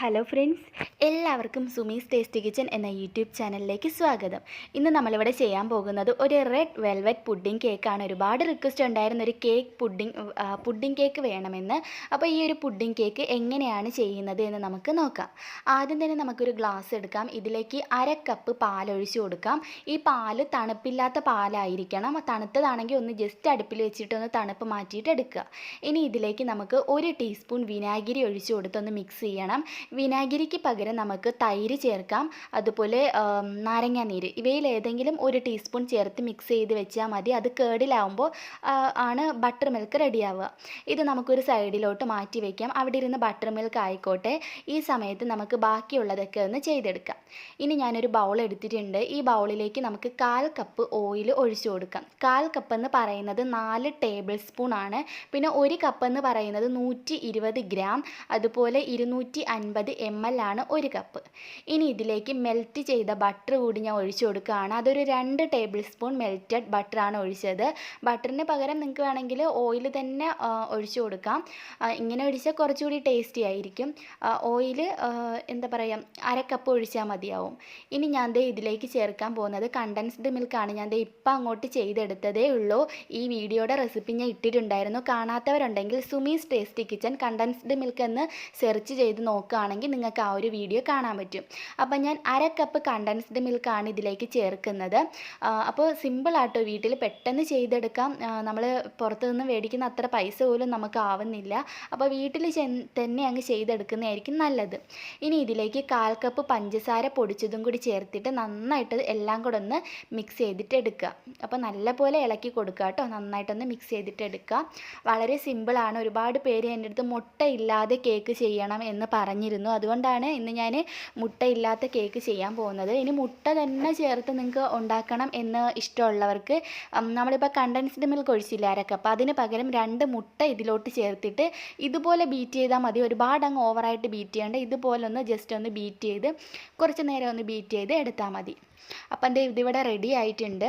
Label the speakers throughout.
Speaker 1: Hello friends എല്ലാവർക്കും Sumi's tasty kitchen എന്ന YouTube ചാനലിലേക്ക് സ്വാഗതം. ഇന്ന് നമ്മളിവിടെ ചെയ്യാൻ പോകുന്നത് ഒരു റെഡ് വെൽവെറ്റ് പുഡിംഗ് കേക്കാണ് ഒരുപാട് റിക്വസ്റ്റ് ഉണ്ടായിരുന്ന ഒരു കേക്ക് പുഡിംഗ് പുഡിംഗ് കേക്ക് വേണമെന്ന്. അപ്പോൾ ഈ ഒരു പുഡിംഗ് കേക്ക് എങ്ങനെയാണ് ചെയ്യുന്നത് എന്ന് നമുക്ക് നോക്കാം. ആദ്യം തന്നെ നമുക്കൊരു ഗ്ലാസ് എടുക്കാം. ഇതിലേക്ക് അര കപ്പ് പാലൊഴിച്ചു കൊടുക്കാം. ഈ പാൽ തണുപ്പില്ലാത്ത പാലായിരിക്കണം. തണുത്തതാണെങ്കിൽ ഒന്ന് ജസ്റ്റ് അടുപ്പിൽ വെച്ചിട്ട് ഒന്ന് തണുപ്പ് മാറ്റിയിട്ട് എടുക്കുക. ഇനി ഇതിലേക്ക് നമുക്ക് ഒരു ടീസ്പൂൺ വിനാഗിരി ഒഴിച്ചു കൊടുത്തൊന്ന് മിക്സ് ചെയ്യണം. വിനാഗിരിക്ക് പകരം നമുക്ക് തൈര് ചേർക്കാം. അതുപോലെ നാരങ്ങാ നീര് ഇവയിൽ ഏതെങ്കിലും ഒരു ടീസ്പൂൺ ചേർത്ത് മിക്സ് ചെയ്ത് വെച്ചാൽ മതി. അത് കേടിലാവുമ്പോൾ ആണ് ബട്ടർ മിൽക്ക് റെഡിയാവുക ഇത് നമുക്കൊരു സൈഡിലോട്ട് മാറ്റി വയ്ക്കാം അവിടെ ഇരുന്ന് ബട്ടർ മിൽക്ക് ആയിക്കോട്ടെ. ഈ സമയത്ത് നമുക്ക് ബാക്കിയുള്ളതൊക്കെ ഒന്ന് ചെയ്തെടുക്കാം. ഇനി ഞാനൊരു ബൗൾ എടുത്തിട്ടുണ്ട്. ഈ ബൗളിലേക്ക് നമുക്ക് കാൽ കപ്പ് ഓയിൽ ഒഴിച്ചു കൊടുക്കാം. കാൽ കപ്പ് എന്ന് പറയുന്നത് നാല് ടേബിൾ സ്പൂൺ ആണ്. പിന്നെ ഒരു കപ്പ് എന്ന് പറയുന്നത് നൂറ്റി ഗ്രാം അതുപോലെ ഇരുന്നൂറ്റി അൻപത് എം എൽ ആണ് ഒരു കപ്പ് ഇനി ഇതിലേക്ക് മെൽറ്റ് ചെയ്ത ബട്ടർ കൂടി ഞാൻ ഒഴിച്ചു കൊടുക്കുകയാണ്. അതൊരു രണ്ട് ടേബിൾ സ്പൂൺ മെൽറ്റഡ് ബട്ടറാണ് ഒഴിച്ചത്. ബട്ടറിന് പകരം നിങ്ങൾക്ക് വേണമെങ്കിൽ ഓയിൽ തന്നെ ഒഴിച്ചു കൊടുക്കാം. ഇങ്ങനെ ഒഴിച്ചാൽ കുറച്ചുകൂടി ടേസ്റ്റി ആയിരിക്കും. ഓയിൽ എന്താ പറയുക അരക്കപ്പ് കപ്പ് ഒഴിച്ചാൽ മതിയാവും. ഇനി ഞാൻ ദേ ഇതിലേക്ക് ചേർക്കാൻ പോകുന്നത് കണ്ടൻസ്ഡ് മിൽക്കാണ് ഞാൻ ദേ ഇപ്പം അങ്ങോട്ട് ചെയ്തെടുത്തതേ ഉള്ളൂ. ഈ വീഡിയോയുടെ റെസിപ്പി ഞാൻ ഇട്ടിട്ടുണ്ടായിരുന്നു. കാണാത്തവരുണ്ടെങ്കിൽ Sumi's tasty kitchen condensed milk എന്ന് സെർച്ച് ചെയ്ത് നോക്കുകയാണെങ്കിൽ നിങ്ങൾക്ക് ആ ഒരു വീഡിയോ കാണാൻ പറ്റും. അപ്പോൾ ഞാൻ അര കപ്പ് കണ്ടൻസ്ഡ് മിൽക്കാണ് ഇതിലേക്ക് ചേർക്കുന്നത്. അപ്പോൾ സിമ്പിളാട്ടോ വീട്ടിൽ പെട്ടെന്ന് ചെയ്തെടുക്കാം. നമ്മൾ പുറത്തു നിന്ന് മേടിക്കുന്ന അത്ര പൈസ പോലും നമുക്ക് ആവുന്നില്ല. അപ്പോൾ വീട്ടിൽ തന്നെ അങ്ങ് ചെയ്തെടുക്കുന്നതായിരിക്കും നല്ലത്. ഇനി ഇതിലേക്ക് കാൽ കപ്പ് പഞ്ചസാര പൊടിച്ചതും കൂടി ചേർത്തിട്ട് നന്നായിട്ട് എല്ലാം കൂടെ ഒന്ന് മിക്സ് ചെയ്തിട്ട് എടുക്കുക അപ്പോൾ നല്ലപോലെ ഇളക്കി കൊടുക്കുക കേട്ടോ. നന്നായിട്ടൊന്ന് മിക്സ് ചെയ്തിട്ട് എടുക്കുക വളരെ സിമ്പിളാണ് ഒരുപാട് പേര് എന്റെ അടുത്ത് മുട്ട ഇല്ലാതെ കേക്ക് ചെയ്യണം എന്ന് പറഞ്ഞിരുന്നു. അതുകൊണ്ടാണ് ഇന്ന് ഞാൻ മുട്ടയില്ലാത്ത കേക്ക് ചെയ്യാൻ പോകുന്നത്. ഇനി മുട്ട തന്നെ ചേർത്ത് നിങ്ങൾക്ക് ഉണ്ടാക്കണം എന്ന് ഇഷ്ടമുള്ളവർക്ക് നമ്മളിപ്പോൾ കണ്ടൻസ്ഡ് മിൽക്ക് ഒഴിച്ചില്ല അരക്കപ്പ്. അതിന് പകരം രണ്ട് മുട്ട ഇതിലോട്ട് ചേർത്തിട്ട് ഇതുപോലെ ബീറ്റ് ചെയ്താൽ മതി. ഒരുപാട് അങ്ങ് ഓവറായിട്ട് ബീറ്റ് ചെയ്യേണ്ട ഇതുപോലെ ഒന്ന് ജസ്റ്റ് ഒന്ന് ബീറ്റ് ചെയ്ത് കുറച്ച് നേരം ഒന്ന് ബീറ്റ് ചെയ്ത് എടുത്താൽ മതി. അപ്പം എന്റെ ഇതിവിടെ റെഡി ആയിട്ടുണ്ട്.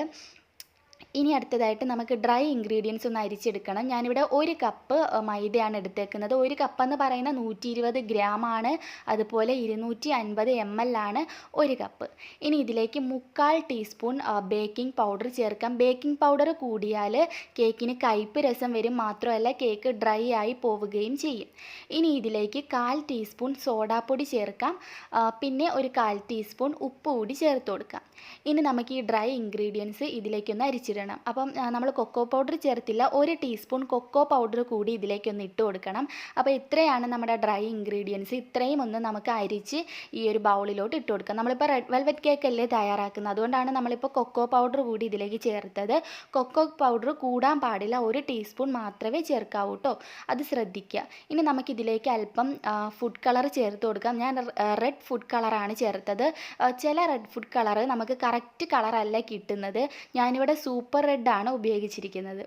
Speaker 1: ഇനി അടുത്തതായിട്ട് നമുക്ക് ഡ്രൈ ഇൻഗ്രീഡിയൻസ് ഒന്ന് അരിച്ചെടുക്കണം. ഞാനിവിടെ ഒരു കപ്പ് മൈദയാണ് എടുത്തേക്കുന്നത്. ഒരു കപ്പ് എന്ന് പറയുന്ന നൂറ്റി ഇരുപത് ഗ്രാമാണ് അതുപോലെ ഇരുന്നൂറ്റി അൻപത് എം എൽ ആണ് ഒരു കപ്പ് ഇനി ഇതിലേക്ക് മുക്കാൽ ടീസ്പൂൺ ബേക്കിംഗ് പൗഡർ ചേർക്കാം. ബേക്കിംഗ് പൗഡർ കൂടിയാൽ കേക്കിന് കയ്പ്പ് രസം വരും. മാത്രമല്ല കേക്ക് ഡ്രൈ ആയി പോവുകയും ചെയ്യും. ഇനി ഇതിലേക്ക് കാൽ ടീസ്പൂൺ സോഡാപ്പൊടി ചേർക്കാം. പിന്നെ ഒരു കാൽ ടീസ്പൂൺ ഉപ്പ് കൂടി ചേർത്ത് കൊടുക്കാം. ഇനി നമുക്ക് ഈ ഡ്രൈ ഇൻഗ്രീഡിയൻസ് ഇതിലേക്കൊന്ന് അരിച്ചിടണം അപ്പം നമ്മൾ കൊക്കോ പൗഡർ ചേർത്തില്ല. ഒരു ടീസ്പൂൺ കൊക്കോ പൗഡർ കൂടി ഇതിലേക്കൊന്ന് ഇട്ട് കൊടുക്കണം. അപ്പോൾ ഇത്രയാണ് നമ്മുടെ ഡ്രൈ ഇൻഗ്രീഡിയൻസ് ഇത്രയും ഒന്ന് നമുക്ക് അരിച്ച് ഈ ഒരു ബൗളിലോട്ട് ഇട്ട് കൊടുക്കാം. നമ്മളിപ്പോൾ റെഡ് വെൽവെറ്റ് കേക്ക് അല്ലേ തയ്യാറാക്കുന്നത്? അതുകൊണ്ടാണ് നമ്മളിപ്പോൾ കൊക്കോ പൗഡർ കൂടി ഇതിലേക്ക് ചേർത്തത്. കൊക്കോ പൗഡർ കൂടാൻ പാടില്ല. ഒരു ടീസ്പൂൺ മാത്രമേ ചേർക്കാവൂ കേട്ടോ അത് ശ്രദ്ധിക്കുക ഇനി നമുക്കിതിലേക്ക് അല്പം ഫുഡ് കളർ ചേർത്ത് കൊടുക്കാം. ഞാൻ റെഡ് ഫുഡ് കളറാണ് ചേർത്തത്. ചില റെഡ് ഫുഡ് കളർ നമുക്ക് കറക്റ്റ് കളറല്ല കിട്ടുന്നത്. ഞാനിവിടെ സൂപ്പർ റെഡാണ് ഉപയോഗിച്ചിരിക്കുന്നത്.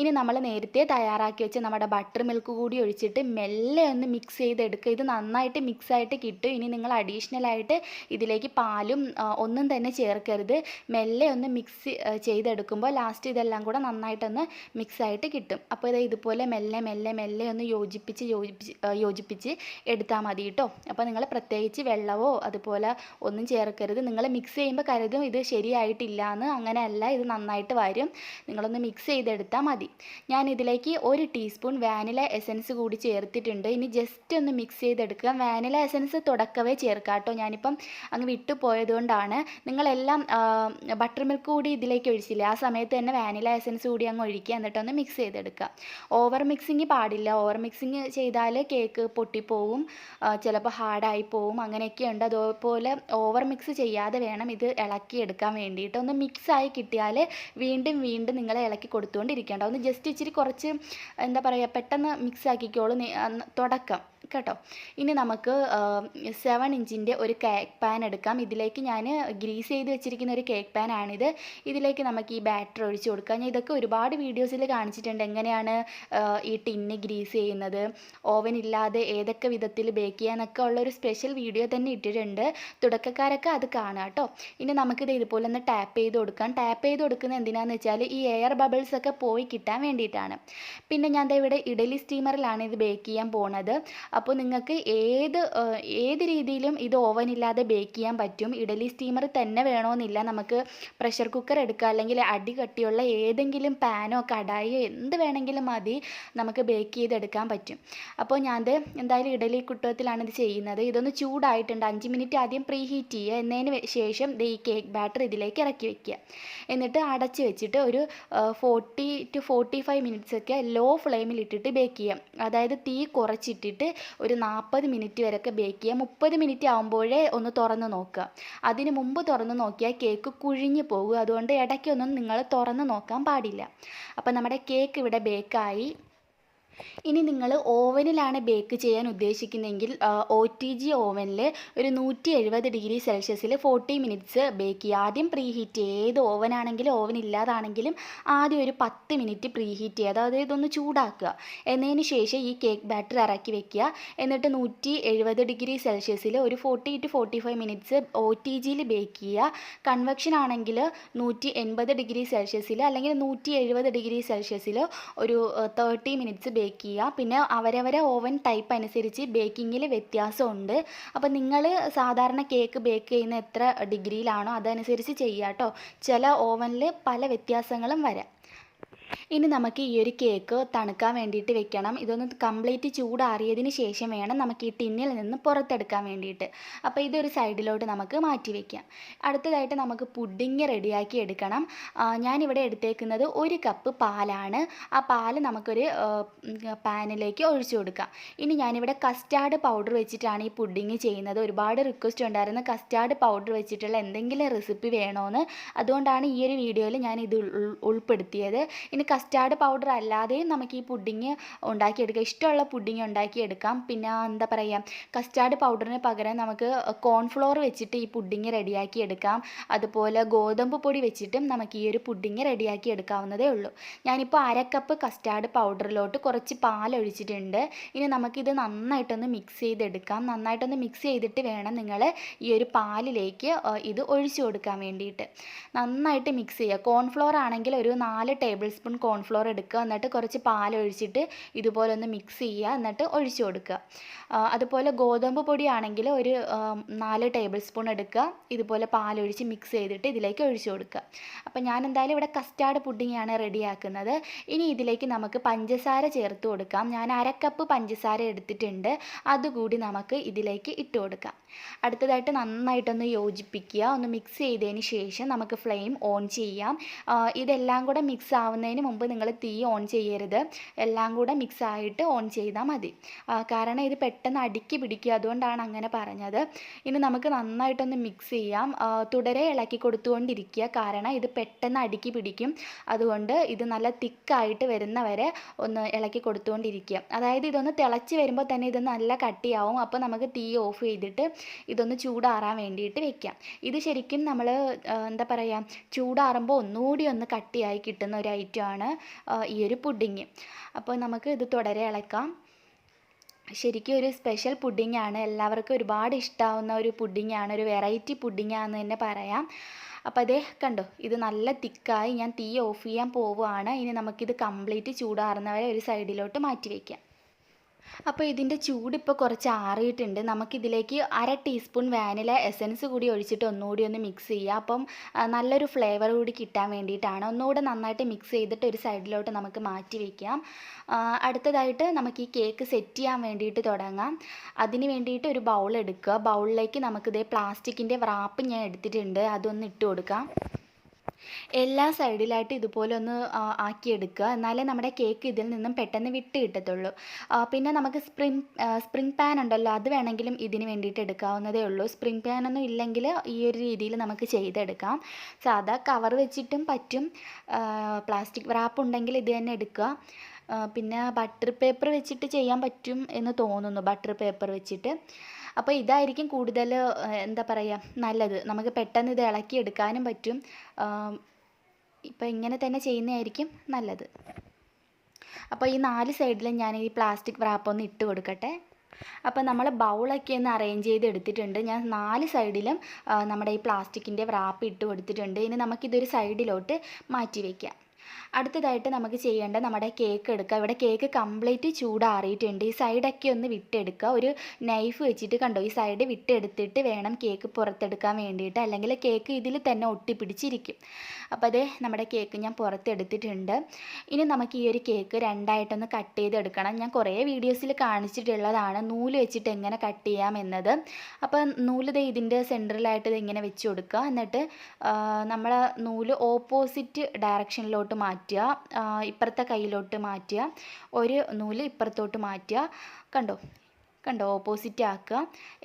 Speaker 1: ഇനി നമ്മൾ നേരത്തെ തയ്യാറാക്കി വെച്ച് നമ്മുടെ ബട്ടർ മിൽക്ക് കൂടി ഒഴിച്ചിട്ട് മെല്ലെ ഒന്ന് മിക്സ് ചെയ്തെടുക്കുക. ഇത് നന്നായിട്ട് മിക്സ് ആയിട്ട് കിട്ടും. ഇനി നിങ്ങൾ അഡീഷണലായിട്ട് ഇതിലേക്ക് പാലും ഒന്നും തന്നെ ചേർക്കരുത്. മെല്ലെ ഒന്ന് മിക്സ് ചെയ്തെടുക്കുമ്പോൾ ലാസ്റ്റ് ഇതെല്ലാം കൂടെ നന്നായിട്ടൊന്ന് മിക്സ് ആയിട്ട് കിട്ടും. അപ്പോൾ ഇത് ഇതുപോലെ മെല്ലെ മെല്ലെ മെല്ലെ ഒന്ന് യോജിപ്പിച്ച് യോജിപ്പിച്ച് യോജിപ്പിച്ച് എടുത്താൽ മതി കേട്ടോ. അപ്പോൾ നിങ്ങൾ പ്രത്യേകിച്ച് വെള്ളമോ അതുപോലെ ഒന്നും ചേർക്കരുത്. നിങ്ങൾ മിക്സ് ചെയ്യുമ്പോൾ കരുതും ഇത് ശരിയായിട്ടില്ല എന്ന് അങ്ങനെയല്ല ഇത് നന്നായിട്ട് വരും നിങ്ങളൊന്ന് മിക്സ് ചെയ്തെടുത്താൽ മതി. ഞാൻ ഇതിലേക്ക് ഒരു ടീസ്പൂൺ വാനില എസൻസ് കൂടി ചേർത്തിട്ടുണ്ട്. ഇനി ജസ്റ്റ് ഒന്ന് മിക്സ് ചെയ്തെടുക്കുക. വാനില എസൻസ് തുടക്കവേ ചേർക്കാം കേട്ടോ. ഞാനിപ്പം അങ്ങ് വിട്ടു പോയതുകൊണ്ടാണ്. നിങ്ങളെല്ലാം ബട്ടർ മിൽക്ക് കൂടി ഇതിലേക്ക് ഒഴിച്ചില്ലേ? ആ സമയത്ത് തന്നെ വാനില എസൻസ് കൂടി അങ്ങ് ഒഴിക്കുക. എന്നിട്ടൊന്ന് മിക്സ് ചെയ്തെടുക്കുക. ഓവർ മിക്സിങ് പാടില്ല. ഓവർ മിക്സിങ് ചെയ്താൽ കേക്ക് പൊട്ടിപ്പോവും. ചിലപ്പോൾ ഹാർഡായി പോവും. അങ്ങനെയൊക്കെ ഉണ്ട്. അതുപോലെ ഓവർ മിക്സ് ചെയ്യാതെ വേണം ഇത് ഇളക്കിയെടുക്കാൻ വേണ്ടിയിട്ട്. ഒന്ന് മിക്സായി കിട്ടിയാൽ വീണ്ടും വീണ്ടും വീണ്ടും നിങ്ങൾ ഇളക്കി കൊടുത്തുകൊണ്ടിരിക്കേണ്ട ഒന്ന് ജസ്റ്റ് ഇച്ചിരി കുറച്ച് എന്താ പറയുക പെട്ടെന്ന് മിക്സ് ആക്കിക്കോളൂ. തുടക്കം. കേട്ടോ? ഇനി നമുക്ക് സെവൻ ഇഞ്ചിന്റെ ഒരു കേക്ക് പാൻ എടുക്കാം. ഇതിലേക്ക് ഞാൻ ഗ്രീസ് ചെയ്ത് വെച്ചിരിക്കുന്ന ഒരു കേക്ക് പാൻ ആണിത്. ഇതിലേക്ക് നമുക്ക് ഈ ബാറ്റർ ഒഴിച്ച് കൊടുക്കാം. ഞാൻ ഇതൊക്കെ ഒരുപാട് വീഡിയോസിൽ കാണിച്ചിട്ടുണ്ട്. എങ്ങനെയാണ് ഈ ടിന്ന് ഗ്രീസ് ചെയ്യുന്നത് ഓവൻ ഇല്ലാതെ ഏതൊക്കെ വിധത്തിൽ ബേക്ക് ചെയ്യാനൊക്കെ ഉള്ള ഒരു സ്പെഷ്യൽ വീഡിയോ തന്നെ ഇട്ടിട്ടുണ്ട്. തുടക്കക്കാരൊക്കെ അത് കാണാം കേട്ടോ. ഇനി നമുക്കിത് ഇതുപോലെ ഒന്ന് ടാപ്പ് ചെയ്ത് കൊടുക്കാം. ടാപ്പ് ചെയ്ത് കൊടുക്കുന്നത് എന്തിനാണെന്ന് വെച്ചാൽ ഈ എയർ ബബിൾസ് ഒക്കെ പോയി കിട്ടാൻ വേണ്ടിയിട്ടാണ്. പിന്നെ ഞാൻ ഇവിടെ ഇഡലി സ്റ്റീമറിലാണ് ഇത് ബേക്ക് ചെയ്യാൻ പോണത്. അപ്പോൾ നിങ്ങൾക്ക് ഏത് ഏത് രീതിയിലും ഇത് ഓവൻ ഇല്ലാതെ ബേക്ക് ചെയ്യാൻ പറ്റും. ഇഡലി സ്റ്റീമർ തന്നെ വേണമെന്നില്ല നമുക്ക് പ്രഷർ കുക്കർ എടുക്കുക അല്ലെങ്കിൽ അടി കട്ടിയുള്ള ഏതെങ്കിലും പാനോ കടായിയോ എന്ത് വേണമെങ്കിലും മതി നമുക്ക് ബേക്ക് ചെയ്തെടുക്കാൻ പറ്റും. അപ്പോൾ ഞാൻ എന്തായാലും ഇഡലി കുട്ടത്തിലാണ് ഇത് ചെയ്യുന്നത്. ഇതൊന്ന് ചൂടായിട്ടുണ്ട്. അഞ്ച് മിനിറ്റ് ആദ്യം പ്രീ ഹീറ്റ് ചെയ്യുക. എന്നതിന് ശേഷം ഈ കേക്ക് ബാറ്റർ ഇതിലേക്ക് ഇറക്കി വയ്ക്കുക എന്നിട്ട് അടച്ച് വെച്ചിട്ട് ഒരു forty to forty five minutes ഒക്കെ ലോ ഫ്ലെയിമിൽ ഇട്ടിട്ട് ബേക്ക് ചെയ്യാം. അതായത് തീ കുറച്ചിട്ടിട്ട് ഒരു നാൽപ്പത് മിനിറ്റ് വരെയൊക്കെ ബേക്ക് ചെയ്യാം. മുപ്പത് മിനിറ്റ് ആകുമ്പോഴേ ഒന്ന് തുറന്ന് നോക്കുക. അതിന് മുമ്പ് തുറന്ന് നോക്കിയാൽ കേക്ക് കുഴിഞ്ഞു പോകും. അതുകൊണ്ട് ഇടയ്ക്കൊന്നും നിങ്ങൾ തുറന്ന് നോക്കാൻ പാടില്ല. അപ്പോൾ നമ്മുടെ കേക്ക് ഇവിടെ ബേക്കായി ഇനി നിങ്ങൾ ഓവനിലാണ് ബേക്ക് ചെയ്യാൻ ഉദ്ദേശിക്കുന്നതെങ്കിൽ ഒ ടി ജി ഓവനിൽ ഒരു നൂറ്റി എഴുപത് ഡിഗ്രി സെൽഷ്യസിൽ ഫോർട്ടി മിനിറ്റ്സ് ബേക്ക് ചെയ്യുക. ആദ്യം പ്രീ ഹീറ്റ് ചെയ്യുക. ഏത് ഓവനാണെങ്കിലും ഓവൻ ഇല്ലാതാണെങ്കിലും ആദ്യം ഒരു പത്ത് മിനിറ്റ് പ്രീ ഹീറ്റ് ചെയ്യുക. അതായത് ഇതൊന്ന് ചൂടാക്കുക. എന്നതിന് ശേഷം ഈ കേക്ക് ബാറ്റർ ഇറക്കി വെക്കുക. എന്നിട്ട് നൂറ്റി എഴുപത് ഡിഗ്രി സെൽഷ്യസിൽ ഒരു forty to forty five minutes O T ജിയിൽ ബേക്ക് ചെയ്യുക. കൺവെക്ഷൻ ആണെങ്കിൽ നൂറ്റി എൺപത് ഡിഗ്രി സെൽഷ്യസിൽ അല്ലെങ്കിൽ നൂറ്റി എഴുപത് ഡിഗ്രി സെൽഷ്യസിൽ ഒരു തേർട്ടി മിനിറ്റ്സ് ബേക്ക് ചെയ്യുക പിന്നെ അവരവരെ ഓവൻ ടൈപ്പ് അനുസരിച്ച് ബേക്കിങ്ങിൽ വ്യത്യാസമുണ്ട്. അപ്പോൾ നിങ്ങൾ സാധാരണ കേക്ക് ബേക്ക് ചെയ്യുന്ന എത്ര ഡിഗ്രിയിലാണോ അതനുസരിച്ച് ചെയ്യുക കേട്ടോ ചില ഓവനിൽ പല വ്യത്യാസങ്ങളും വരാം. ഇനി നമുക്ക് ഈ ഒരു കേക്ക് തണുക്കാൻ വേണ്ടിയിട്ട് വെക്കണം. ഇതൊന്ന് കംപ്ലീറ്റ് ചൂടാറിയതിന് ശേഷം വേണം നമുക്ക് ഈ ടിന്നിൽ നിന്ന് പുറത്തെടുക്കാൻ വേണ്ടിയിട്ട്. അപ്പോൾ ഇതൊരു സൈഡിലോട്ട് നമുക്ക് മാറ്റി വെക്കാം. അടുത്തതായിട്ട് നമുക്ക് പുഡിങ് റെഡിയാക്കി എടുക്കണം. ഞാനിവിടെ എടുത്തേക്കുന്നത് ഒരു കപ്പ് പാലാണ്. ആ പാൽ നമുക്കൊരു പാനിലേക്ക് ഒഴിച്ചു കൊടുക്കാം. ഇനി ഞാനിവിടെ കസ്റ്റാർഡ് പൗഡർ വെച്ചിട്ടാണ് ഈ പുഡിങ് ചെയ്യുന്നത്. ഒരുപാട് റിക്വസ്റ്റ് ഉണ്ടായിരുന്നു. കസ്റ്റാർഡ് പൗഡർ വെച്ചിട്ടുള്ള എന്തെങ്കിലും റെസിപ്പി വേണമെന്ന് അതുകൊണ്ടാണ് ഈ ഒരു വീഡിയോയിൽ ഞാൻ ഇത് ഉൾപ്പെടുത്തിയത്. കസ്റ്റാർഡ് പൗഡർ അല്ലാതെയും നമുക്ക് ഈ പുഡിങ് ഉണ്ടാക്കിയെടുക്കാം. ഇഷ്ടമുള്ള പുഡിങ് ഉണ്ടാക്കിയെടുക്കാം. പിന്നെ എന്താ പറയുക കസ്റ്റാർഡ് പൗഡറിന് പകരം നമുക്ക് കോൺഫ്ലോർ വെച്ചിട്ട് ഈ പുഡിങ് റെഡിയാക്കി എടുക്കാം അതുപോലെ ഗോതമ്പ് പൊടി വെച്ചിട്ടും നമുക്ക് ഈ ഒരു പുഡിങ് റെഡിയാക്കി എടുക്കാവുന്നതേ ഉള്ളൂ. ഞാനിപ്പോൾ അര കപ്പ് കസ്റ്റാർഡ് പൗഡറിലോട്ട് കുറച്ച് പാലൊഴിച്ചിട്ടുണ്ട് ഇനി നമുക്കിത് നന്നായിട്ടൊന്ന് മിക്സ് ചെയ്തെടുക്കാം. നന്നായിട്ടൊന്ന് മിക്സ് ചെയ്തിട്ട് വേണം നിങ്ങൾ ഈ ഒരു പാലിലേക്ക് ഇത് ഒഴിച്ചു കൊടുക്കാൻ വേണ്ടിയിട്ട്. നന്നായിട്ട് മിക്സ് ചെയ്യുക. കോൺഫ്ലോർ ആണെങ്കിൽ ഒരു നാല് ടേബിൾ സ്പൂൺ കോൺഫ്ലോർ എടുക്കുക. എന്നിട്ട് കുറച്ച് പാൽ ഒഴിച്ചിട്ട് ഇതുപോലെ ഒന്ന് മിക്സ് ചെയ്യുക. എന്നിട്ട് ഒഴിച്ചു കൊടുക്കുക. അതുപോലെ ഗോതമ്പ് പൊടിയാണെങ്കിൽ ഒരു നാല് ടേബിൾ സ്പൂൺ എടുക്കുക. ഇതുപോലെ പാലൊഴിച്ച് മിക്സ് ചെയ്തിട്ട് ഇതിലേക്ക് ഒഴിച്ചു കൊടുക്കുക. അപ്പോൾ ഞാൻ എന്തായാലും ഇവിടെ കസ്റ്റാർഡ് പുഡിങ്ങാണ് റെഡിയാക്കുന്നത്. ഇനി ഇതിലേക്ക് നമുക്ക് പഞ്ചസാര ചേർത്ത് കൊടുക്കാം. ഞാൻ അരക്കപ്പ് കപ്പ് പഞ്ചസാര എടുത്തിട്ടുണ്ട്. അതുകൂടി നമുക്ക് ഇതിലേക്ക് ഇട്ട് കൊടുക്കാം. അടുത്തതായിട്ട് നന്നായിട്ടൊന്ന് യോജിപ്പിക്കുക. ഒന്ന് മിക്സ് ചെയ്തതിന് ശേഷം നമുക്ക് ഫ്ലെയിം ഓൺ ചെയ്യാം. ഇതെല്ലാം കൂടെ മിക്സ് ആവുന്നതിന് മുമ്പ് നിങ്ങൾ തീ ഓൺ ചെയ്യരുത്. എല്ലാം കൂടെ മിക്സ് ആയിട്ട് ഓൺ ചെയ്താൽ മതി. കാരണം ഇത് പെട്ടെന്ന് അടുക്കി പിടിക്കുക. അതുകൊണ്ടാണ് അങ്ങനെ പറഞ്ഞത്. ഇനി നമുക്ക് നന്നായിട്ടൊന്ന് മിക്സ് ചെയ്യാം. തുടരെ ഇളക്കി കൊടുത്തുകൊണ്ടിരിക്കുക. കാരണം ഇത് പെട്ടെന്ന് അടുക്കി പിടിക്കും. അതുകൊണ്ട് ഇത് നല്ല തിക്കായിട്ട് വരുന്നവരെ ഒന്ന് ഇളക്കി കൊടുത്തുകൊണ്ടിരിക്കുക. അതായത് ഇതൊന്ന് തിളച്ച് വരുമ്പോൾ തന്നെ ഇത് നല്ല കട്ടിയാവും. അപ്പോൾ നമുക്ക് തീ ഓഫ് ചെയ്തിട്ട് ഇതൊന്ന് ചൂടാറാൻ വേണ്ടിയിട്ട് വെക്കാം. ഇത് ശരിക്കും നമ്മൾ എന്താ പറയുക ചൂടാറുമ്പോൾ ഒന്നുകൂടി ഒന്ന് കട്ടിയായി കിട്ടുന്ന ഒരു ഐറ്റമാണ് ഈ ഒരു പുഡിങ്. അപ്പോൾ നമുക്ക് ഇത് തുടരെ ഇളക്കാം. ശരിക്കും ഒരു സ്പെഷ്യൽ പുഡിങ്ങാണ് എല്ലാവർക്കും ഒരുപാട് ഇഷ്ടാവുന്ന ഒരു പുഡിങ്ങാണ് ഒരു വെറൈറ്റി പുഡിങ്ങാന്ന് തന്നെ പറയാം. അപ്പോൾ അതേ കണ്ടോ ഇത് നല്ല തിക്കായി ഞാൻ തീ ഓഫ് ചെയ്യാൻ പോവുകയാണ്. ഇനി നമുക്കിത് കംപ്ലീറ്റ് ചൂടാറുന്നവരെ ഒരു സൈഡിലോട്ട് മാറ്റി വയ്ക്കാം. അപ്പോൾ ഇതിന്റെ ചൂടിപ്പോൾ കുറച്ച് ആറിയിട്ടുണ്ട്. നമുക്കിതിലേക്ക് അര ടീസ്പൂൺ വാനില എസൻസ് കൂടി ഒഴിച്ചിട്ട് ഒന്നുകൂടി ഒന്ന് മിക്സ് ചെയ്യുക അപ്പം നല്ലൊരു ഫ്ലേവർ കൂടി കിട്ടാൻ വേണ്ടിയിട്ടാണ്. ഒന്നുകൂടെ നന്നായിട്ട് മിക്സ് ചെയ്തിട്ട് ഒരു സൈഡിലോട്ട് നമുക്ക് മാറ്റി വയ്ക്കാം അടുത്തതായിട്ട് നമുക്ക് ഈ കേക്ക് സെറ്റ് ചെയ്യാൻ വേണ്ടിയിട്ട് തുടങ്ങാം. അതിന് വേണ്ടിയിട്ട് ഒരു ബൗൾ എടുക്കുക. ബൗളിലേക്ക് നമുക്കിതേ പ്ലാസ്റ്റിക്കിന്റെ വ്രാപ്പ് ഞാൻ എടുത്തിട്ടുണ്ട്. അതൊന്ന് ഇട്ട് കൊടുക്കാം. എല്ലാ സൈഡിലായിട്ട് ഇതുപോലെ ഒന്ന് ആക്കിയെടുക്കുക. എന്നാലേ നമ്മുടെ കേക്ക് ഇതിൽ നിന്നും പെട്ടെന്ന് വിട്ട് കിട്ടത്തുള്ളൂ. പിന്നെ നമുക്ക് സ്പ്രിങ് സ്പ്രിങ് പാൻ ഉണ്ടല്ലോ അത് വേണമെങ്കിലും ഇതിന് വേണ്ടിയിട്ട് എടുക്കാവുന്നതേ ഉള്ളൂ. സ്പ്രിങ് പാൻ ഒന്നും ഇല്ലെങ്കിൽ ഈ ഒരു രീതിയിൽ നമുക്ക് ചെയ്തെടുക്കാം. സാധാ കവർ വെച്ചിട്ടും പറ്റും. പ്ലാസ്റ്റിക് റാപ്പ് ഉണ്ടെങ്കിൽ ഇത് തന്നെ എടുക്കുക. പിന്നെ ബട്ടർ പേപ്പർ വെച്ചിട്ട് ചെയ്യാൻ പറ്റും എന്ന് തോന്നുന്നു ബട്ടർ പേപ്പർ വെച്ചിട്ട്. അപ്പോൾ ഇതായിരിക്കും കൂടുതൽ എന്താ പറയുക നല്ലത്. നമുക്ക് പെട്ടെന്ന് ഇത് ഇളക്കി എടുക്കാനും പറ്റും. ഇപ്പോൾ ഇങ്ങനെ തന്നെ ചെയ്യുന്നതായിരിക്കും നല്ലത്. അപ്പോൾ ഈ നാല് സൈഡിലും ഞാൻ ഈ പ്ലാസ്റ്റിക് റാപ്പ് ഒന്ന് ഇട്ട് കൊടുക്കട്ടെ. അപ്പോൾ നമ്മൾ ബൗളൊക്കെ ഒന്ന് അറേഞ്ച് ചെയ്ത് എടുത്തിട്ടുണ്ട്. ഞാൻ നാല് സൈഡിലും നമ്മുടെ ഈ പ്ലാസ്റ്റിക്കിന്റെ റാപ്പ് ഇട്ട് കൊടുത്തിട്ടുണ്ട്. ഇനി നമുക്കിതൊരു സൈഡിലോട്ട് മാറ്റി വയ്ക്കാം അടുത്തതായിട്ട് നമുക്ക് ചെയ്യേണ്ട നമ്മുടെ കേക്ക് എടുക്കുക ഇവിടെ കേക്ക് കംപ്ലീറ്റ് ചൂടാറിയിട്ടുണ്ട്. ഈ സൈഡൊക്കെ ഒന്ന് വിട്ടെടുക്കുക. ഒരു നൈഫ് വെച്ചിട്ട് കണ്ടോ? ഈ സൈഡ് വിട്ടെടുത്തിട്ട് വേണം കേക്ക് പുറത്തെടുക്കാൻ വേണ്ടിയിട്ട്. അല്ലെങ്കിൽ കേക്ക് ഇതിൽ തന്നെ ഒട്ടിപ്പിടിച്ചിരിക്കും. അപ്പോൾ അതേ നമ്മുടെ കേക്ക് ഞാൻ പുറത്തെടുത്തിട്ടുണ്ട്. ഇനി നമുക്ക് ഈ ഒരു കേക്ക് രണ്ടായിട്ടൊന്ന് കട്ട് ചെയ്തെടുക്കണം. ഞാൻ കുറേ വീഡിയോസിൽ കാണിച്ചിട്ടുള്ളതാണ് നൂൽ വെച്ചിട്ട് എങ്ങനെ കട്ട് ചെയ്യാം എന്നത്. അപ്പോൾ നൂൽ ദേ ഇതിന്റെ സെന്ററിലായിട്ട് ഇത് ഇങ്ങനെ വെച്ച് കൊടുക്കുക. എന്നിട്ട് നമ്മൾ നൂൽ ഓപ്പോസിറ്റ് ഡയറക്ഷനിലോട്ട് മാറ്റുക ഇപ്പുറത്തെ കൈയിലോട്ട് മാറ്റുക ഒരു നൂൽ ഇപ്പുറത്തോട്ട് മാറ്റുക. കണ്ടോ? കണ്ടോ ഓപ്പോസിറ്റ് ആക്കുക.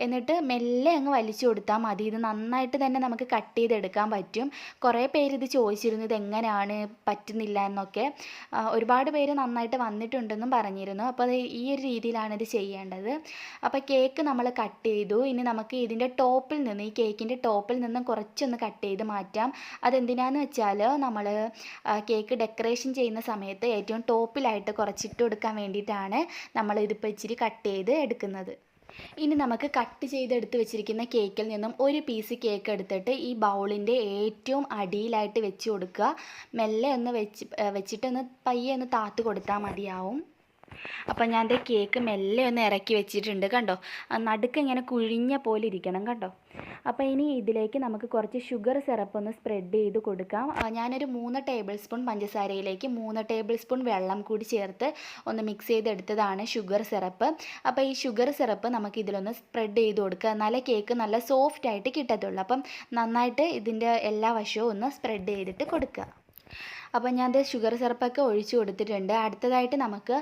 Speaker 1: എന്നിട്ട് മെല്ലെ അങ്ങ് വലിച്ചു കൊടുത്താൽ മതി. ഇത് നന്നായിട്ട് തന്നെ നമുക്ക് കട്ട് ചെയ്തെടുക്കാൻ പറ്റും. കുറേ പേര് ഇത് ചോദിച്ചിരുന്നു ഇത് എങ്ങനെയാണ് പറ്റുന്നില്ല എന്നൊക്കെ. ഒരുപാട് പേര് നന്നായിട്ട് വന്നിട്ടുണ്ടെന്നും പറഞ്ഞിരുന്നു. അപ്പോൾ ഈ ഒരു രീതിയിലാണ് ഇത് ചെയ്യേണ്ടത്. അപ്പോൾ കേക്ക് നമ്മൾ കട്ട് ചെയ്തു. ഇനി നമുക്ക് ഇതിന്റെ ടോപ്പിൽ നിന്ന് ഈ കേക്കിന്റെ ടോപ്പിൽ നിന്ന് കുറച്ചൊന്ന് കട്ട് ചെയ്ത് മാറ്റാം. അതെന്തിനാന്ന് വെച്ചാൽ നമ്മൾ കേക്ക് ഡെക്കറേഷൻ ചെയ്യുന്ന സമയത്ത് ഏറ്റവും ടോപ്പിലായിട്ട് കുറച്ചിട്ട് കൊടുക്കാൻ വേണ്ടിയിട്ടാണ് നമ്മൾ ഇതിപ്പോൾ ഇച്ചിരി കട്ട് ചെയ്ത് എടുക്കുന്നത്. ഇനി നമുക്ക് കട്ട് ചെയ്തെടുത്ത് വെച്ചിരിക്കുന്ന കേക്കിൽ നിന്നും ഒരു പീസ് കേക്ക് എടുത്തിട്ട് ഈ ബൗളിന്റെ ഏറ്റവും അടിയിലായിട്ട് വെച്ച് കൊടുക്കുക. മെല്ലെ ഒന്ന് വെച്ച് വെച്ചിട്ടൊന്ന് പയ്യെ ഒന്ന് താത്ത് കൊടുത്താൽ മതിയാവും. അപ്പം ഞാൻ എന്റെ കേക്ക് മെല്ലെ ഒന്ന് ഇറക്കി വെച്ചിട്ടുണ്ട് കണ്ടോ? നടുക്ക് ഇങ്ങനെ കുഴിഞ്ഞ പോലെ ഇരിക്കണം കണ്ടോ? അപ്പോൾ ഇനി ഇതിലേക്ക് നമുക്ക് കുറച്ച് ഷുഗർ സിറപ്പ് ഒന്ന് സ്പ്രെഡ് ചെയ്ത് കൊടുക്കാം. ഞാനൊരു മൂന്ന് ടേബിൾ സ്പൂൺ പഞ്ചസാരയിലേക്ക് മൂന്ന് ടേബിൾ സ്പൂൺ വെള്ളം കൂടി ചേർത്ത് ഒന്ന് മിക്സ് ചെയ്തെടുത്തതാണ് ഷുഗർ സിറപ്പ് അപ്പോൾ ഈ ഷുഗർ സിറപ്പ് നമുക്ക് ഇതിലൊന്ന് സ്പ്രെഡ് ചെയ്ത് കൊടുക്കുക. എന്നാലേ കേക്ക് നല്ല സോഫ്റ്റ് ആയിട്ട് കിട്ടത്തുള്ളൂ. അപ്പം നന്നായിട്ട് ഇതിന്റെ എല്ലാ വശവും ഒന്ന് സ്പ്രെഡ് ചെയ്തിട്ട് കൊടുക്കുക. അപ്പോൾ ഞാൻ ദേ ഷുഗർ സിറപ്പൊക്കെ ഒഴിച്ച് കൊടുത്തിട്ടുണ്ട്. അടുത്തതായിട്ട് നമുക്ക്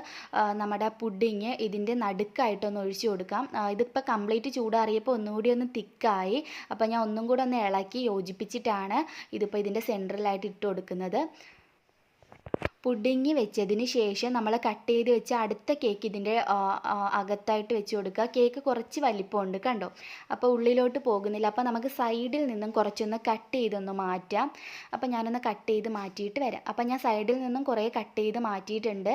Speaker 1: നമ്മുടെ പുഡിങ് ഇതിന്റെ നടുക്കായിട്ടൊന്ന് ഒഴിച്ച് കൊടുക്കാം. ഇതിപ്പോൾ കംപ്ലീറ്റ് ചൂടാറിയപ്പോൾ ഒന്നുകൂടി ഒന്ന് തിക്കായി. അപ്പോൾ ഞാൻ ഒന്നും കൂടെ ഒന്ന് ഇളക്കി യോജിപ്പിച്ചിട്ടാണ് ഇതിപ്പോൾ ഇതിന്റെ സെന്ററിലായിട്ട് ഇട്ട് കൊടുക്കുന്നത്. പുഡിങ് വെച്ചതിന് ശേഷം നമ്മൾ കട്ട് ചെയ്ത് വെച്ച അടുത്ത കേക്ക് ഇതിന്റെ അകത്തായിട്ട് വെച്ച് കൊടുക്കുക. കേക്ക് കുറച്ച് വലിപ്പമുണ്ട് കണ്ടോ? അപ്പോൾ ഉള്ളിലോട്ട് പോകുന്നില്ല. അപ്പോൾ നമുക്ക് സൈഡിൽ നിന്നും കുറച്ചൊന്ന് കട്ട് ചെയ്തൊന്ന് മാറ്റാം. അപ്പോൾ ഞാനൊന്ന് കട്ട് ചെയ്ത് മാറ്റിയിട്ട് വരാം. അപ്പോൾ ഞാൻ സൈഡിൽ നിന്നും കുറേ കട്ട് ചെയ്ത് മാറ്റിയിട്ടുണ്ട്.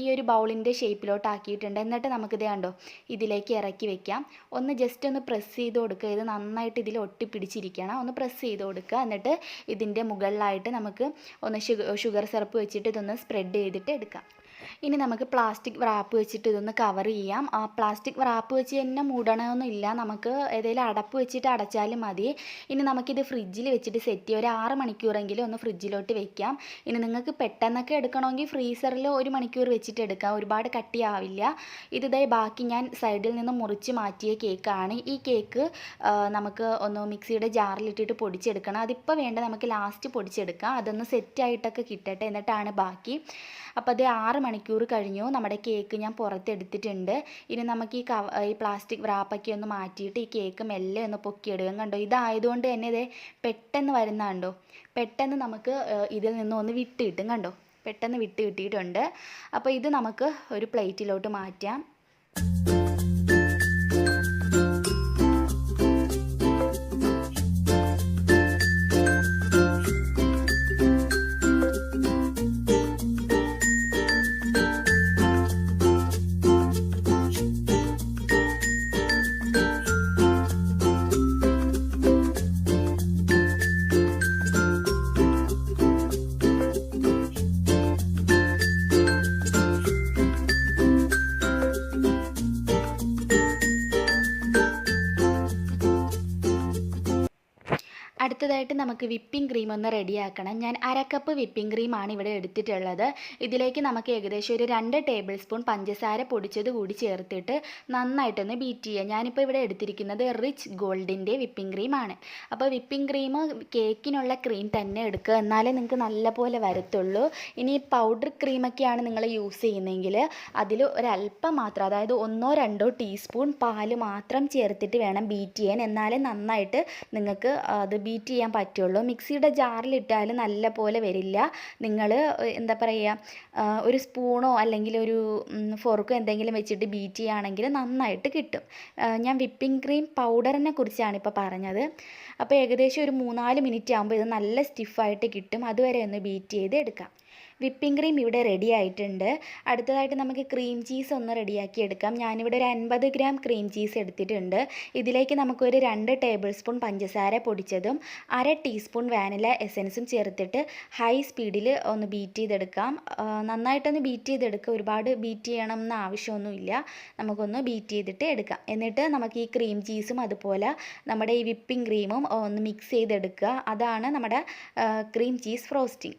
Speaker 1: ഈ ഒരു ബൗളിന്റെ ഷേപ്പിലോട്ട് ആക്കിയിട്ടുണ്ട്. എന്നിട്ട് നമുക്കിത് കണ്ടോ? ഇതിലേക്ക് ഇറക്കി വെക്കാം. ഒന്ന് ജസ്റ്റ് ഒന്ന് പ്രസ് ചെയ്ത് കൊടുക്കുക. ഇത് നന്നായിട്ട് ഇതിൽ ഒട്ടിപ്പിടിച്ചിരിക്കണം. ഒന്ന് പ്രസ് ചെയ്ത് കൊടുക്കുക. എന്നിട്ട് ഇതിന്റെ മുകളിലായിട്ട് നമുക്ക് ഒന്ന് ഷുഗർ സിറപ്പ് വെച്ചിട്ട് ഇതൊന്ന് സ്പ്രെഡ് ചെയ്തിട്ട് എടുക്കാം. ഇനി നമുക്ക് പ്ലാസ്റ്റിക് റാപ്പ് വെച്ചിട്ട് ഇതൊന്ന് കവർ ചെയ്യാം. ആ പ്ലാസ്റ്റിക് റാപ്പ് വെച്ച് തന്നെ മൂടണമെന്നില്ല നമുക്ക് ഏതെങ്കിലും അടപ്പ് വെച്ചിട്ട് അടച്ചാലും മതി. ഇനി നമുക്കിത് ഫ്രിഡ്ജിൽ വെച്ചിട്ട് സെറ്റ് ചെയ്യാം. ഒരു ആറ് മണിക്കൂറെങ്കിലും ഒന്ന് ഫ്രിഡ്ജിലോട്ട് വെക്കാം. ഇനി നിങ്ങൾക്ക് പെട്ടെന്നൊക്കെ എടുക്കണമെങ്കിൽ ഫ്രീസറിൽ ഒരു മണിക്കൂർ വെച്ചിട്ട് എടുക്കാം. ഒരുപാട് കട്ടിയാവില്ല. ഇത് ദേ ബാക്കി ഞാൻ സൈഡിൽ നിന്ന് മുറിച്ച് മാറ്റിയ കേക്കാണ് ഈ കേക്ക് നമുക്ക് ഒന്ന് മിക്സിയുടെ ജാറിലിട്ടിട്ട് പൊടിച്ചെടുക്കണം. അതിപ്പോൾ വേണ്ട നമുക്ക് ലാസ്റ്റ് പൊടിച്ചെടുക്കാം. അതൊന്ന് സെറ്റായിട്ടൊക്കെ കിട്ടട്ടെ എന്നിട്ടാണ് ബാക്കി. അപ്പോൾ അത് ആറ് മണിക്കൂർ കഴിഞ്ഞു. നമ്മുടെ കേക്ക് ഞാൻ പുറത്തെടുത്തിട്ടുണ്ട്. ഇനി നമുക്ക് ഈ കവ ഈ പ്ലാസ്റ്റിക് വ്രാപ്പൊക്കെ ഒന്ന് മാറ്റിയിട്ട് ഈ കേക്ക് മെല്ലെ ഒന്ന് പൊക്കിയിടുകയും കണ്ടോ? ഇതായതുകൊണ്ട് തന്നെ ഇത് പെട്ടെന്ന് വരുന്ന കണ്ടോ? പെട്ടെന്ന് നമുക്ക് ഇതിൽ നിന്ന് ഒന്ന് വിട്ട് കിട്ടും കണ്ടോ? പെട്ടെന്ന് വിട്ട് കിട്ടിയിട്ടുണ്ട് അപ്പോൾ ഇത് നമുക്ക് ഒരു പ്ലേറ്റിലോട്ട് മാറ്റാം. അടുത്തതായിട്ട് നമുക്ക് വിപ്പിംഗ് ക്രീം ഒന്ന് റെഡിയാക്കണം. ഞാൻ അരക്കപ്പ് കപ്പ് വിപ്പിംഗ് ക്രീമാണ് ഇവിടെ എടുത്തിട്ടുള്ളത്. ഇതിലേക്ക് നമുക്ക് ഏകദേശം ഒരു രണ്ട് ടേബിൾ സ്പൂൺ പഞ്ചസാര പൊടിച്ചത് കൂടി ചേർത്തിട്ട് നന്നായിട്ടൊന്ന് ബീറ്റ് ചെയ്യുക ഞാനിപ്പോൾ ഇവിടെ എടുത്തിരിക്കുന്നത് റിച്ച് ഗോൾഡിന്റെ വിപ്പിംഗ് ക്രീമാണ് അപ്പോൾ വിപ്പിംഗ് ക്രീം കേക്കിനുള്ള ക്രീം തന്നെ എടുക്കുക. എന്നാലേ നിങ്ങൾക്ക് നല്ലപോലെ വരത്തുള്ളൂ. ഇനി പൗഡർ ക്രീമൊക്കെയാണ് നിങ്ങൾ യൂസ് ചെയ്യുന്നതെങ്കിൽ അതിൽ ഒരല്പം മാത്രം അതായത് ഒന്നോ രണ്ടോ ടീസ്പൂൺ പാൽ മാത്രം ചേർത്തിട്ട് വേണം ബീറ്റ് ചെയ്യാൻ. എന്നാലേ നന്നായിട്ട് നിങ്ങൾക്ക് അത് ബീറ്റ് ചെയ്യാൻ പറ്റുള്ളൂ. മിക്സിയുടെ ജാറിലിട്ടാൽ നല്ല പോലെ വരില്ല. നിങ്ങൾ എന്താ പറയുക ഒരു സ്പൂണോ അല്ലെങ്കിൽ ഒരു ഫോർക്കോ എന്തെങ്കിലും വെച്ചിട്ട് ബീറ്റ് ചെയ്യുകയാണെങ്കിൽ നന്നായിട്ട് കിട്ടും. ഞാൻ വിപ്പിംഗ് ക്രീം പൗഡറിനെ കുറിച്ചാണ് ഇപ്പോൾ പറഞ്ഞത്. അപ്പോൾ ഏകദേശം ഒരു മൂന്നാൽ മിനിറ്റ് ആകുമ്പോൾ ഇത് നല്ല സ്റ്റിഫായിട്ട് കിട്ടും. അതുവരെ ഒന്ന് ബീറ്റ് ചെയ്ത് എടുക്കാം. വിപ്പിംഗ് ക്രീം ഇവിടെ റെഡി ആയിട്ടുണ്ട്. അടുത്തതായിട്ട് നമുക്ക് ക്രീം ചീസ് ഒന്ന് റെഡിയാക്കി എടുക്കാം. ഞാനിവിടെ ഒരു അൻപത് ഗ്രാം ക്രീം ചീസ് എടുത്തിട്ടുണ്ട്. ഇതിലേക്ക് നമുക്കൊരു രണ്ട് ടേബിൾ സ്പൂൺ പഞ്ചസാര പൊടിച്ചതും അര ടീസ്പൂൺ വാനില എസൻസും ചേർത്തിട്ട് ഹൈ സ്പീഡിൽ ഒന്ന് ബീറ്റ് ചെയ്തെടുക്കാം. നന്നായിട്ടൊന്ന് ബീറ്റ് ചെയ്തെടുക്കുക. ഒരുപാട് ബീറ്റ് ചെയ്യണം എന്ന ആവശ്യമൊന്നുമില്ല. നമുക്കൊന്ന് ബീറ്റ് ചെയ്തിട്ട് എടുക്കാം. എന്നിട്ട് നമുക്ക് ഈ ക്രീം ചീസും അതുപോലെ നമ്മുടെ ഈ വിപ്പിംഗ് ക്രീമും ഒന്ന് മിക്സ് ചെയ്തെടുക്കുക. അതാണ് നമ്മുടെ ക്രീം ചീസ് ഫ്രോസ്റ്റിംഗ്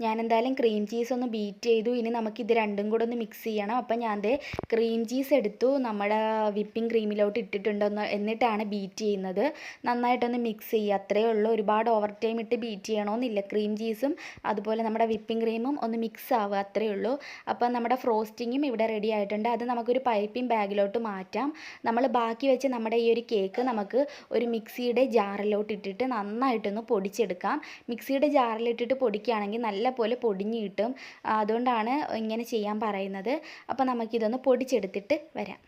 Speaker 1: ഞാൻ എന്തായാലും ക്രീം ചീസ് ഒന്ന് ബീറ്റ് ചെയ്തു. ഇനി നമുക്ക് ഇത് രണ്ടും കൂടെ ഒന്ന് മിക്സ് ചെയ്യണം. അപ്പം ഞാൻ ദേ ക്രീം ചീസ് എടുത്തു. നമ്മുടെ വിപ്പിംഗ് ക്രീമിലോട്ട് ഇട്ടിട്ടുണ്ടെന്ന് എന്നിട്ടാണ് ബീറ്റ് ചെയ്യുന്നത്. നന്നായിട്ടൊന്ന് മിക്സ് ചെയ്യുക. അത്രയേ ഉള്ളൂ. ഒരുപാട് ഓവർ ടൈം ഇട്ട് ബീറ്റ് ചെയ്യണമെന്നില്ല ക്രീം ചീസും അതുപോലെ നമ്മുടെ വിപ്പിംഗ് ക്രീമും ഒന്ന് മിക്സ് ആവുക. അത്രയേ ഉള്ളൂ. അപ്പം നമ്മുടെ ഫ്രോസ്റ്റിങ്ങും ഇവിടെ റെഡി ആയിട്ടുണ്ട്. അത് നമുക്കൊരു പൈപ്പിംഗ് ബാഗിലോട്ട് മാറ്റാം. നമ്മൾ ബാക്കി വെച്ച് നമ്മുടെ ഈ ഒരു കേക്ക് നമുക്ക് ഒരു മിക്സിയുടെ ജാറിലോട്ട് ഇട്ടിട്ട് നന്നായിട്ടൊന്ന് പൊടിച്ചെടുക്കാം. മിക്സിയുടെ ജാറിലിട്ടിട്ട് പൊടിക്കുകയാണെങ്കിൽ നല്ല പോലെ പൊടിഞ്ഞ് കിട്ടും. അതുകൊണ്ടാണ് ഇങ്ങനെ ചെയ്യാൻ പറയുന്നത്. അപ്പോൾ നമുക്കിതൊന്ന് പൊടിച്ചെടുത്തിട്ട് വരാം.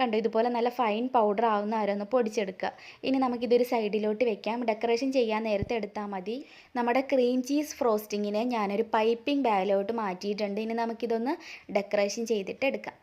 Speaker 1: കണ്ടോ ഇതുപോലെ നല്ല ഫൈൻ പൗഡർ ആവുന്ന ആരൊന്ന് പൊടിച്ചെടുക്കുക. ഇനി നമുക്കിതൊരു സൈഡിലോട്ട് വെക്കാം. ഡെക്കറേഷൻ ചെയ്യാൻ നേരത്തെ എടുത്താൽ മതി. നമ്മുടെ ക്രീം ചീസ് ഫ്രോസ്റ്റിങ്ങിനെ ഞാനൊരു പൈപ്പിംഗ് ബാഗിലോട്ട് മാറ്റിയിട്ടുണ്ട്. ഇനി നമുക്കിതൊന്ന് ഡെക്കറേഷൻ ചെയ്തിട്ട് എടുക്കാം.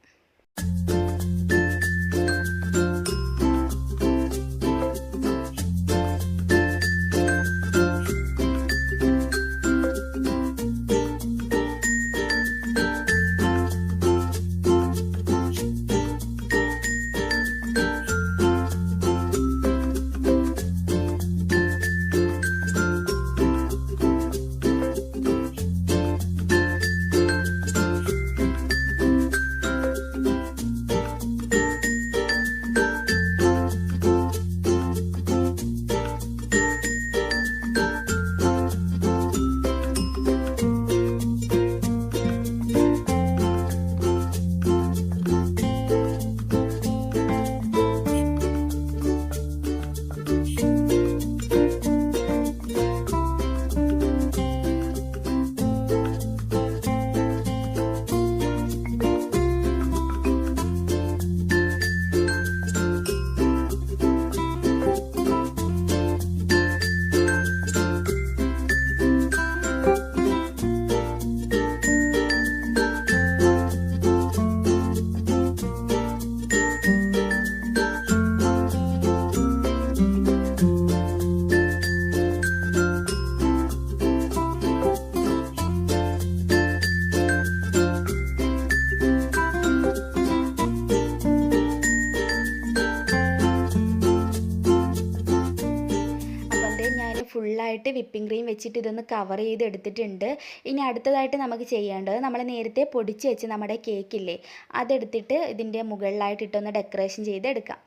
Speaker 1: വെച്ചിട്ട് ഇതൊന്ന് കവർ ചെയ്ത് എടുത്തിട്ടുണ്ട് ഇനി അടുത്തതായിട്ട് നമുക്ക് ചെയ്യേണ്ടത് നമ്മൾ നേരത്തെ പൊടിച്ച് വെച്ച് നമ്മുടെ കേക്കില്ലേ അതെടുത്തിട്ട് ഇതിന്റെ മുകളിലായിട്ട് ഇട്ടൊന്ന് ഡെക്കറേഷൻ ചെയ്തെടുക്കാം.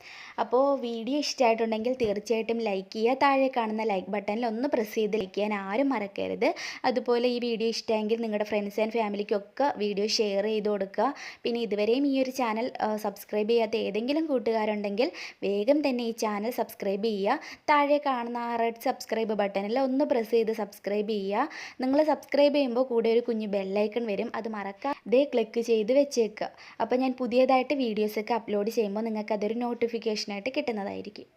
Speaker 1: അപ്പോൾ വീഡിയോ ഇഷ്ടമായിട്ടുണ്ടെങ്കിൽ തീർച്ചയായിട്ടും ലൈക്ക് ചെയ്യുക. താഴെ കാണുന്ന ലൈക്ക് ബട്ടണിൽ ഒന്ന് പ്രസ് ചെയ്ത് ലൈക്ക് ചെയ്യാൻ ആരും മറക്കരുത്. അതുപോലെ ഈ വീഡിയോ ഇഷ്ടമെങ്കിൽ നിങ്ങളുടെ ഫ്രണ്ട്സ് ആൻഡ് ഫാമിലിക്കൊക്കെ വീഡിയോ ഷെയർ ചെയ്ത് കൊടുക്കുക. പിന്നെ ഇതുവരെയും ഈ ഒരു ചാനൽ സബ്സ്ക്രൈബ് ചെയ്യാത്ത ഏതെങ്കിലും കൂട്ടുകാരുണ്ടെങ്കിൽ വേഗം തന്നെ ഈ ചാനൽ സബ്സ്ക്രൈബ് ചെയ്യുക. താഴെ കാണുന്ന ആ റെഡ് സബ്സ്ക്രൈബ് ബട്ടണിൽ ഒന്ന് പ്രസ് ചെയ്ത് സബ്സ്ക്രൈബ് ചെയ്യുക. നിങ്ങൾ സബ്സ്ക്രൈബ് ചെയ്യുമ്പോൾ കൂടെ ഒരു കുഞ്ഞു ബെല്ലൈക്കൺ വരും. അത് മറക്കാം ദേ ക്ലിക്ക് ചെയ്ത് വെച്ചേക്കുക. അപ്പോൾ ഞാൻ പുതിയതായിട്ട് വീഡിയോസൊക്കെ അപ്ലോഡ് ചെയ്യുമ്പോൾ നിങ്ങൾക്കതൊരു നോട്ടിഫിക്കേഷനായിട്ട് കിട്ടുന്നതായിരിക്കും.